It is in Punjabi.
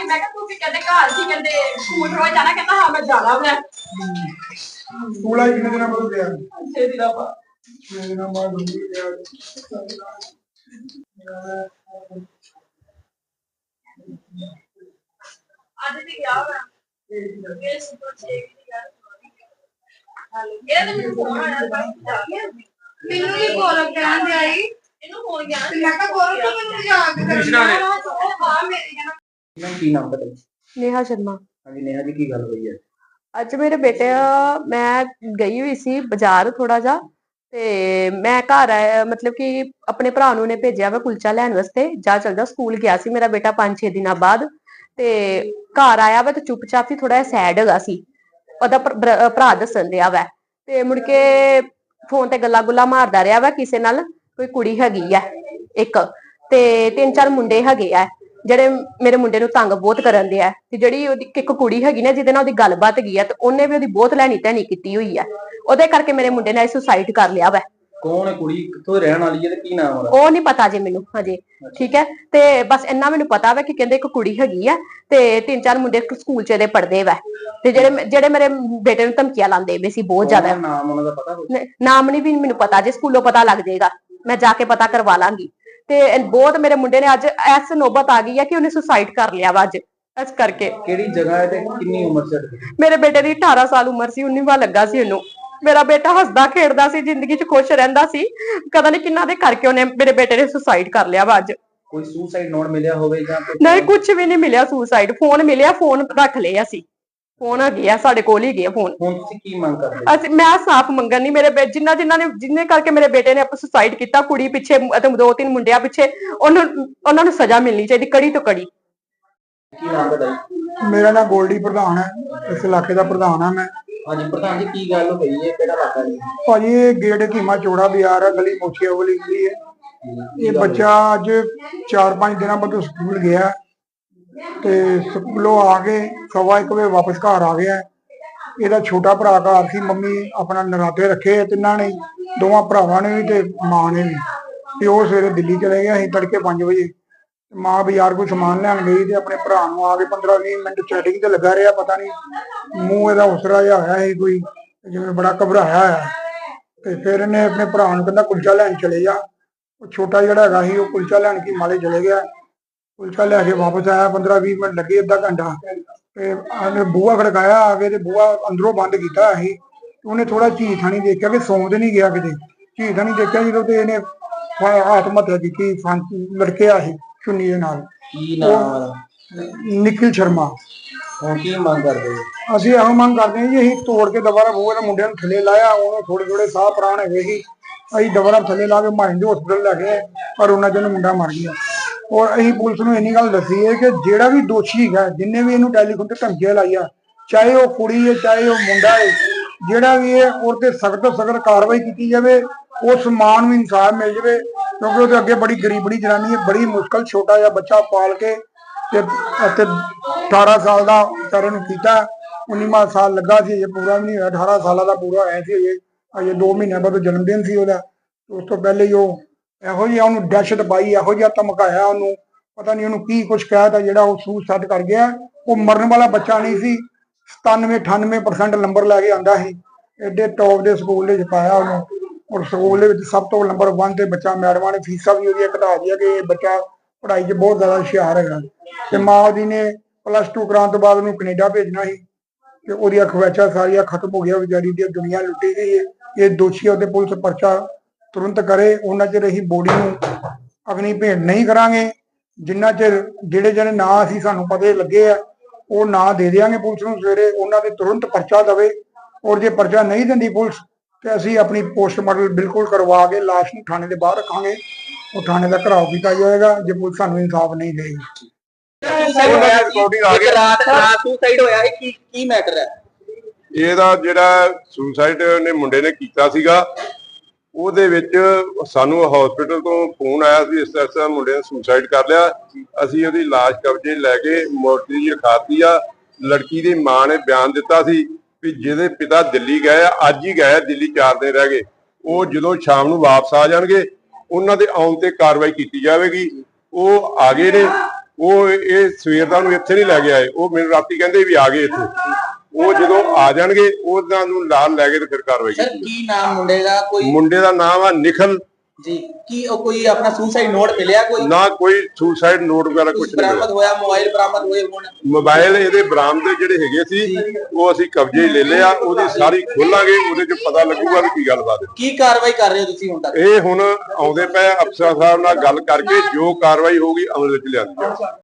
ਮੈਂ ਕਿਹਾ ਤੁਸੀਂ ਕਹਿੰਦੇ ਘਰ ਸੀ ਕਹਿੰਦੇ ਸਕੂਲ ਰੋਜ਼ ਜਾਣਾ ਕਹਿੰਦਾ ਹਾਂ ਮੈਂ ਜਾਣਾ ਮੈਂ। ਕੋਲਾ ਕਿੰਨੇ ਦਿਨਾਂ ਬਾਅਦ ਗਿਆ? ਛੇ ਦਿਨਾਂ ਬਾਅਦ। ਮੇਰੇ ਨਾਲ ਬਾਅਦ ਹੁੰਦੀ ਗਿਆ ਅੱਜ ਵੀ ਗਿਆ ਹੋਇਆ ਮੇਰੇ ਸੁਪਰ ਛੇ ਵੀ ਨਹੀਂ ਗਿਆ ਇਹ ਤਾਂ ਮੈਨੂੰ ਫੋਨ ਆਇਆ ਬਸ ਜਾ ਗਿਆ ਮੈਨੂੰ ਵੀ ਗੌਰਵ ਕਹਿਣ ਦੇ ਆਈ ਇਹਨੂੰ ਫੋਨ ਗਿਆ ਤੇ ਮੈਂ ਕਿਹਾ ਗੌਰਵ ਤੂੰ ਮੈਨੂੰ ਯਾਦ ਕਰ ਕ੍ਰਿਸ਼ਨਾ ਨੇ। ਹਾਂ। ਮੇਰੀ ਜਨਾ ਮੈਂ ਕੀ ਨਾਮ ਪਤਾ ਨੇਹਾ ਸ਼ਰਮਾ। ਹਾਂਜੀ ਨੇਹਾ ਜੀ ਕੀ ਗੱਲ ਹੋਈ ਹੈ? ਅੱਜ ਮੇਰੇ ਬੇਟੇ ਮੈਂ ਗਈ ਹੋਈ ਸੀ ਬਾਜ਼ਾਰ ਥੋੜਾ ਜਾ ਤੇ ਮੈਂ ਘਰ ਆਇਆ ਮਤਲਬ ਕਿ ਆਪਣੇ ਭਰਾ ਨੂੰ ਨੇ ਭੇਜਿਆ ਵਾ ਕੁਲਚਾ ਲੈਣ ਵਾਸਤੇ। ਜਾ ਚਲ ਜਾ ਸਕੂਲ ਗਿਆ ਸੀ ਮੇਰਾ ਬੇਟਾ 5-6 ਦਿਨਾਂ ਬਾਅਦ। ਤੇ ਘਰ ਆਇਆ ਵਾ ਤੇ ਚੁੱਪਚਾਪ ਹੀ ਥੋੜਾ ਸੈਡ ਹੈਗਾ ਸੀ। ਉਹਦਾ ਭਰਾ ਦੱਸਣ ਰਿਹਾ ਵਾ। ਤੇ ਮੁੜ ਕੇ ਫੋਨ ਤੇ ਗੱਲਾਂ ਗੁੱਲਾਂ ਮਾਰਦਾ ਰਿਹਾ ਵਾ ਕਿਸੇ ਨਾਲ, ਕੋਈ ਕੁੜੀ ਹੈਗੀ ਆ, ਇੱਕ। ਤੇ ਤਿੰਨ ਚਾਰ ਮੁੰਡੇ ਹੈਗੇ ਆ, ਜਿਹੜੇ ਮੇਰੇ ਮੁੰਡੇ ਨੂੰ ਤੰਗ ਬਹੁਤ ਕਰਨ ਦੇ ਆ ਤੇ ਜਿਹੜੀ ਉਹਦੀ ਇੱਕ ਕੁੜੀ ਹੈਗੀ ਨਾ, ਜਿਹਦੇ ਨਾਲ ਉਹਦੀ ਗੱਲਬਾਤ ਗਈ ਆ, ਤੇ ਉਹਨੇ ਵੀ ਉਹਦੀ ਬਹੁਤ ਲੈਣੀ ਧੈਣੀ ਕੀਤੀ ਹੋਈ ਆ। ਉਹਦੇ ਕਰਕੇ ਮੇਰੇ ਮੁੰਡੇ ਨੇ ਸੁਸਾਈਡ ਕਰ ਲਿਆ ਵਾ। ਕੌਣ ਹੈ ਕੁੜੀ? ਕਿੱਥੋਂ ਰਹਿਣ ਵਾਲੀ ਹੈ ਤੇ ਕੀ ਨਾਮ ਉਹਦਾ? ਉਹ ਨਹੀਂ ਪਤਾ ਜੇ ਮੈਨੂੰ ਹਜੇ। ਠੀਕ ਹੈ? ਤੇ ਬਸ ਇੰਨਾ ਮੈਨੂੰ ਪਤਾ ਵਾ ਕਿ ਕਹਿੰਦੇ ਇੱਕ ਕੁੜੀ ਹੈਗੀ ਆ ਤੇ ਤਿੰਨ ਚਾਰ ਮੁੰਡੇ ਸਕੂਲ ਚ ਇਹਦੇ ਪੜਦੇ ਵਾ। ਤੇ ਜਿਹੜੇ ਜਿਹੜੇ ਮੇਰੇ ਬੇਟੇ ਨੂੰ ਧਮਕੀਆਂ ਲਾਉਂਦੇ ਵੇ ਸੀ ਬਹੁਤ ਜ਼ਿਆਦਾ। ਨਾਮ ਉਹਨਾਂ ਦਾ ਪਤਾ ਕੁਛ? ਨ- ਨਾਮ ਨਹੀਂ ਵੀ ਮੈਨੂੰ ਪਤਾ ਜੇ ਸਕੂਲੋਂ ਪਤਾ ਲੱਗ ਜਾਏਗਾ। ਮੈਂ ਜਾ ਕੇ ਪਤਾ ਕਰਵਾ ਲਾਂਗੀ। ਤੇ ਇਹ ਬਹੁਤ ਮੇਰੇ ਮੁੰਡੇ ਨੇ ਅੱਜ ਐਸ ਨੋਬਤ ਆ ਗਈ ਹੈ ਕਿ ਉਹਨੇ ਸੁਸਾਈਡ ਕਰ ਲਿਆ ਵਾ ਅੱਜ ਇਸ ਕਰਕੇ। ਕਿਹੜੀ ਜਗ੍ਹਾ ਹੈ ਤੇ ਕਿੰਨੀ ਉਮਰ ਉਹਦੀ ਮੇਰੇ ਬੇਟੇ ਦੀ 18 ਸਾਲ ਉਮਰ ਸੀ 19ਵਾਂ ਲੱਗਾ ਸੀ ਉਹਨੂੰ। ਮੇਰਾ ਬੇਟਾ ਹੱਸਦਾ ਖੇਡਦਾ ਸੀ ਜ਼ਿੰਦਗੀ 'ਚ ਖੁਸ਼ ਰਹਿੰਦਾ ਸੀ। ਪਤਾ ਨਹੀਂ ਕਿੰਨਾ ਦੇ ਕਰਕੇ ਉਹਨੇ ਮੇਰੇ ਬੇਟੇ ਨੇ ਸੁਸਾਈਡ ਕਰ ਲਿਆ ਵਾ ਅੱਜ। ਕੋਈ ਸੁਸਾਈਡ ਨੋਟ ਮਿਲਿਆ ਹੋਵੇ ਜਾਂ ਕੋਈ ਨਹੀਂ ਕੁਝ ਵੀ ਨਹੀਂ ਮਿਲਿਆ ਸੁਸਾਈਡ ਫੋਨ ਮਿਲਿਆ ਫੋਨ ਰੱਖ ਲਏ ਅਸੀਂ ਫੋਨ ਆ ਸਾਡੇ ਕੋਲ ਹੀ ਗਿਆ ਫੋਨ ਹੁਣ ਤੁਸੀਂ ਕੀ ਮੰਗ ਕਰਦੇ ਅਸੀਂ ਮੈਂ ਸਾਫ਼ ਮੰਗਣ ਨਹੀਂ ਮੇਰੇ ਬੇ ਜਿੰਨਾ ਜਿੰਨਾ ਨੇ ਜਿੰਨੇ ਕਰਕੇ ਮੇਰੇ ਬੇਟੇ ਨੇ ਆਪਣਾ ਸੁਸਾਈਡ ਕੀਤਾ ਕੁੜੀ ਪਿੱਛੇ ਅਤੇ ਦੋ ਤਿੰਨ ਮੁੰਡਿਆਂ ਪਿੱਛੇ ਉਹਨੂੰ ਉਹਨਾਂ ਨੂੰ ਸਜ਼ਾ ਮਿਲਣੀ ਚਾਹੀਦੀ ਕੜੀ ਤੋਂ ਕੜੀ। ਕੀ ਨਾਮ ਤੁਹਾਡਾ ਜੀ? ਮੇਰਾ ਨਾਮ ਗੋਲਡੀ ਪ੍ਰਧਾਨ ਹੈ ਇਸ ਇਲਾਕੇ ਦਾ ਪ੍ਰਧਾਨ ਹਾਂ ਮੈਂ। ਹਾਂਜੀ ਪ੍ਰਧਾਨ ਜੀ ਕੀ ਗੱਲ ਹੋਈ ਹੈ? ਕਿਹੜਾ ਇਲਾਕਾ ਜੀ ਭਾਜੀ ਇਹ ਗੇਟ ਕੀਮਾ ਚੋੜਾ ਬਾਜ਼ਾਰ ਹੈ ਗਲੀ ਮੋਚੀਆ ਵਾਲੀ ਗਲੀ ਹੈ। ਇਹ ਬੱਚਾ ਅੱਜ 4-5 ਦਿਨਾਂ ਬਾਅਦ ਸਕੂਲ ਗਿਆ। ਤੇ ਸਕੂਲੋਂ ਆ ਕੇ ਸਵਾ ਇੱਕ ਵਜੇ ਵਾਪਸ ਘਰ ਆ ਗਿਆ। ਇਹਦਾ ਛੋਟਾ ਭਰਾ ਘਰ ਸੀ ਮੰਮੀ ਆਪਣਾ ਨਰਾਤੇ ਰੱਖੇ ਆ ਤਿੰਨਾਂ ਨੇ ਦੋਵਾਂ ਭਰਾਵਾਂ ਨੇ ਵੀ ਤੇ ਮਾਂ ਨੇ ਵੀ। ਤੇ ਉਹ ਸਵੇਰੇ ਦਿੱਲੀ ਚਲੇ ਗਿਆ ਸੀ ਤੜਕੇ 5 ਵਜੇ ਮਾਂ ਬਾਜ਼ਾਰ ਕੋਈ ਸਮਾਨ ਲੈਣ ਗਈ ਤੇ ਆਪਣੇ ਭਰਾ ਨੂੰ ਆ ਕੇ 15-20 ਮਿੰਟ ਚੈਟਿੰਗ ਤੇ ਲੱਗਾ ਰਿਹਾ, ਪਤਾ ਨਹੀਂ ਮੂੰਹ ਇਹਦਾ ਉਸਰਾ ਜਿਹਾ ਹੋਇਆ ਸੀ ਕੋਈ ਜਿਵੇਂ ਬੜਾ ਘਬਰਾਇਆ ਹੋਇਆ। ਤੇ ਫਿਰ ਇਹਨੇ ਆਪਣੇ ਭਰਾ ਨੂੰ ਕਹਿੰਦਾ ਕੁਲਚਾ ਲੈਣ ਚਲੇ ਜਾ। ਉਹ ਛੋਟਾ ਜਿਹੜਾ ਹੈਗਾ ਸੀ, ਉਹ ਕੁਲਚਾ ਲੈਣ ਕੀ ਮਾਲੇ ਚਲੇ ਗਿਆ। ਕੁਲਚਾ ਲੈ ਕੇ ਵਾਪਸ ਆਇਆ 15-20 ਮਿੰਟ ਲੱਗੇ ਅੱਧਾ ਘੰਟਾ। ਤੇ ਆਨੇ ਬੂਹਾ ਖੜਕਾਇਆ ਆ ਕੇ ਤੇ ਬੂਹਾ ਅੰਦਰੋਂ ਬੰਦ ਕੀਤਾ ਸੀ। ਉਹਨੇ ਥੋੜਾ ਝੀ ਥਾਣੀ ਦੇਖਿਆ ਕਿ ਸੌਂ ਤੇ ਨਹੀਂ ਗਿਆ ਕਿਤੇ। ਝੀ ਥਾਣੀ ਦੇਖਿਆ ਜਦੋਂ ਤੇ ਇਹਨੇ ਆਤਮ ਹੱਤਿਆ ਕੀਤੀ, ਫਾਂਸੀ, ਲੜਕਿਆ ਚੁੰਨੀ ਦੇ ਨਾਲ? ਕੀ ਨਾਮ ਉਹਦਾ ਨਿਖਿਲ ਸ਼ਰਮਾ। ਹੁਣ ਕੀ ਮੰਗ ਕਰਦੇ ਅਸੀਂ ਇਹੋ ਮੰਗ ਕਰਦੇ ਹਾਂ ਜੀ ਅਸੀਂ ਤੋੜ ਕੇ ਦੁਬਾਰਾ ਬੂਹੇ ਦੇ ਮੁੰਡਿਆਂ ਨੂੰ ਥੱਲੇ ਲਾਇਆ ਉਹਨੂੰ ਥੋੜੇ ਥੋੜੇ ਸਾਹ ਪ੍ਰਾਣ ਹੈਗੇ ਸੀ ਅਸੀਂ ਦੁਬਾਰਾ ਥੱਲੇ ਲਾ ਕੇ ਮਾਇੰਦ ਹਸਪੀਟਲ ਲੈ ਗਏ ਪਰ ਉਹਨਾਂ ਚੋਂ ਮੁੰਡਾ ਮਰ ਗਿਆ। ਔਰ ਅਸੀਂ ਪੁਲਿਸ ਨੂੰ ਇੰਨੀ ਗੱਲ ਦੱਸੀ ਹੈ ਕਿ ਜਿਹੜਾ ਵੀ ਦੋਸ਼ੀ ਹੈਗਾ ਜਿੰਨੇ ਵੀ ਇਹਨੂੰ ਟੈਲੀਫੋਨ ਤੇ ਧਮਕੀਆਂ ਲਾਈਆਂ ਚਾਹੇ ਉਹ ਕੁੜੀ ਹੈ ਚਾਹੇ ਉਹ ਮੁੰਡਾ ਹੈ ਜਿਹੜਾ ਵੀ ਹੈ ਉਹ ਤੇ ਸਖਤ ਸਖਤ ਕਾਰਵਾਈ ਕੀਤੀ ਜਾਵੇ ਉਸ ਮਾਂ ਨੂੰ ਇਨਸਾਫ ਮਿਲ ਜਾਵੇ ਕਿਉਂਕਿ ਉਹਦੇ ਅੱਗੇ ਬੜੀ ਗਰੀਬੜੀ ਜਨਾਨੀ ਹੈ, ਬੜੀ ਮੁਸ਼ਕਲ ਛੋਟਾ ਜਿਹਾ ਬੱਚਾ ਪਾਲ ਕੇ ਤੇ, ਅਤੇ 18 ਸਾਲ ਦਾ ਵਿਚਾਰੇ ਨੂੰ ਕੀਤਾ। 19ਵਾਂ ਸਾਲ ਲੱਗਾ ਸੀ ਇਹ ਪੂਰਾ ਵੀ ਨਹੀਂ ਹੋਇਆ। 18 ਸਾਲਾਂ ਦਾ ਪੂਰਾ ਹੋਇਆ ਸੀ ਅਜੇ। ਅਜੇ 2 ਮਹੀਨਿਆਂ ਬਾਅਦ ਜਨਮ ਦਿਨ ਸੀ ਉਹਦਾ। ਉਸ ਤੋਂ ਪਹਿਲੇ ਹੀ ਉਹ ਇਹੋ ਜਿਹਾ ਉਹਨੂੰ ਦਹਿਸ਼ਤ ਪਾਈ ਇਹੋ ਜਿਹਾ ਧਮਕਾਇਆ ਉਹਨੂੰ। ਪਤਾ ਨਹੀਂ ਉਹਨੂੰ ਕੀ ਕੁਝ ਕਹਿਤਾ ਜਿਹੜਾ ਉਹ ਸੂਸਾਈਡ ਕਰ ਗਿਆ। ਉਹ ਮਰਨ ਵਾਲਾ ਬੱਚਾ ਨਹੀਂ ਸੀ। 97 98% ਨੰਬਰ ਲੈ ਕੇ ਆਂਦਾ ਸੀ। ਐਡੇ ਟੌਪ ਦੇ ਸਕੂਲ ਦੇ ਵਿੱਚ ਪਾਇਆ ਉਹਨੂੰ। ਔਰ ਸਕੂਲ ਦੇ ਵਿੱਚ ਸਭ ਤੋਂ ਨੰਬਰ 1 ਤੇ ਬੱਚਾ ਮੈਡਮਾਂ ਨੇ ਫੀਸਾਂ ਵੀ ਉਹਦੀਆਂ ਘਟਾ ਦਿੱਤੀਆਂ ਕਿ ਇਹ ਬੱਚਾ ਪੜ੍ਹਾਈ 'ਚ ਬਹੁਤ ਜ਼ਿਆਦਾ ਹੁਸ਼ਿਆਰ ਹੈਗਾ। ਤੇ ਮਾਂ ਉਹਦੀ ਨੇ ਪਲੱਸ 2 ਕਰਾਉਣ ਤੋਂ ਬਾਅਦ ਉਹਨੂੰ ਕੈਨੇਡਾ ਭੇਜਣਾ ਸੀ ਤੇ ਉਹਦੀਆਂ ਖਵਾਇਸ਼ਾਂ ਸਾਰੀਆਂ ਖਤਮ ਹੋ ਗਿਆ ਵਿਚਾਰੀ ਦੀ ਦੁਨੀਆ ਲੁੱਟੀ ਗਈ ਹੈ। ਇਹ ਦੋਸ਼ੀਆਂ ਤੇ ਪੁਲਿਸ ਪਰਚਾ ਤੁਰੰਤ ਕਰੇ, ਉਹਨਾਂ ਚਿਰ ਅਸੀਂ ਬੋਡੀ ਨੂੰ ਅਗਨੀ ਭੇਟ ਨਹੀਂ ਕਰਾਂਗੇ। ਜਿੰਨਾ ਚਿਰ ਜਿਹੜੇ ਜਿਹੜੇ ਨਾਂ ਅਸੀਂ ਸਾਨੂੰ ਪਤੇ ਲੱਗੇ ਆ, ਉਹ ਨਾਂ ਦੇ ਦਿਆਂਗੇ ਪੁਲਿਸ ਨੂੰ ਸਵੇਰੇ। ਉਹਨਾਂ ਦੇ ਤੁਰੰਤ ਪਰਚਾ ਦਵੇ। ਔਰ ਜੇ ਪਰਚਾ ਨਹੀਂ ਦਿੰਦੀ ਪੁਲਿਸ ਤੇ ਅਸੀਂ ਆਪਣੀ ਪੋਸਟਮਾਰਟਮ ਬਿਲਕੁਲ ਕਰਵਾ ਕੇ ਲਾਸ਼ ਨੂੰ ਥਾਣੇ ਦੇ ਬਾਹਰ ਰੱਖਾਂਗੇ। ਉਹ ਥਾਣੇ ਦਾ ਘਰਾਓ ਕੀਤਾ ਜਾਏਗਾ ਜੇ ਪੁਲਿਸ ਸਾਨੂੰ ਇਨਸਾਫ ਨਹੀਂ ਦੇਗੀ ਇਹਦਾ ਜਿਹੜਾ ਸੁਸਾਈਡ ਨੇ ਮੁੰਡੇ ਨੇ ਕੀਤਾ ਸੀਗਾ ਉਹਦੇ ਵਿੱਚ ਸਾਨੂੰ ਹਸਪੀਟਲ ਤੋਂ ਫੋਨ ਆਇਆ ਸੀ ਇਸ ਤਰ੍ਹਾਂ ਮੁੰਡੇ ਨੇ ਸੁਸਾਈਡ ਕਰ ਲਿਆ। ਅਸੀਂ ਉਹਦੀ ਲਾਸ਼ ਕਬਜ਼ੇ ਲੈ ਕੇ ਮੋਰਚਰੀ ਰਖਾਤੀ ਆ। ਲੜਕੀ ਦੀ ਮਾਂ ਨੇ ਬਿਆਨ ਦਿੱਤਾ ਸੀ। ਵੀ ਜਿਹਦੇ ਪਿਤਾ ਦਿੱਲੀ ਗਏ ਆ ਅੱਜ ਹੀ ਗਏ ਆ, ਦਿੱਲੀ 4 ਦਿਨ ਰਹਿ ਗਏ। ਉਹ ਜਦੋਂ ਸ਼ਾਮ ਨੂੰ ਵਾਪਸ ਆ ਜਾਣਗੇ ਉਹਨਾਂ ਦੇ ਆਉਣ ਤੇ ਕਾਰਵਾਈ ਕੀਤੀ ਜਾਵੇਗੀ। ਉਹ ਆ ਗਏ ਨੇ ਉਹ ਇਹ ਸਵੇਰ ਦਾ ਨੂੰ ਇੱਥੇ ਨਹੀਂ ਲੈ ਕੇ ਆਏ। ਉਹ ਮੈਨੂੰ ਰਾਤੀ ਕਹਿੰਦੇ ਵੀ ਆ ਗਏ ਇੱਥੇ। ਉਹ ਜਦੋਂ ਆ ਜਾਣਗੇ ਉਹਨਾਂ ਨੂੰ ਨਾਲ ਲੈ ਕੇ ਤੇ ਫਿਰ ਕਾਰਵਾਈ ਸਰ ਕੀਤੀ ਕੀ ਨਾਮ ਮੁੰਡੇ ਦਾ? ਕੋਈ ਮੁੰਡੇ ਦਾ ਨਾਮ ਆ ਨਿਖਲ। ਜੀ ਕੀ ਉਹ ਕੋਈ ਆਪਣਾ ਸੁਸਾਈਡ ਨੋਟ ਮਿਲਿਆ ਕੋਈ? ਨਾ ਕੋਈ ਸੁਸਾਈਡ ਨੋਟ ਵਗੈਰਾ ਕੁਝ ਨਹੀਂ ਬਰਾਮਦ ਹੋਇਆ। ਮੋਬਾਈਲ ਬਰਾਮਦ ਹੋਏ ਹੁਣ? ਮੋਬਾਈਲ ਇਹਦੇ ਬਰਾਮਦੇ ਜਿਹੜੇ ਹੈਗੇ ਸੀ ਉਹ ਅਸੀਂ ਕਬਜ਼ੇ ਲੈ ਲਿਆ ਉਹਦੀ ਸਾਰੀ ਖੋਲਾਂਗੇ ਉਹਦੇ 'ਚ ਪਤਾ ਲੱਗੂਗਾ ਵੀ ਕੀ ਗੱਲਬਾਤ ਹੈ। ਕੀ ਕਾਰਵਾਈ ਕਰ ਰਹੇ ਹੋ ਤੁਸੀਂ ਹੁਣ ਤੱਕ? ਇਹ ਹੁਣ ਆਉਂਦੇ ਪਏ ਅਫਸਰ ਸਾਹਿਬ ਨਾਲ ਗੱਲ ਕਰਕੇ ਜੋ ਕਾਰਵਾਈ ਹੋਊਗੀ ਅਮਲ ਵਿੱਚ ਲਿਆਂਦੀ ਜਾਊਗੀ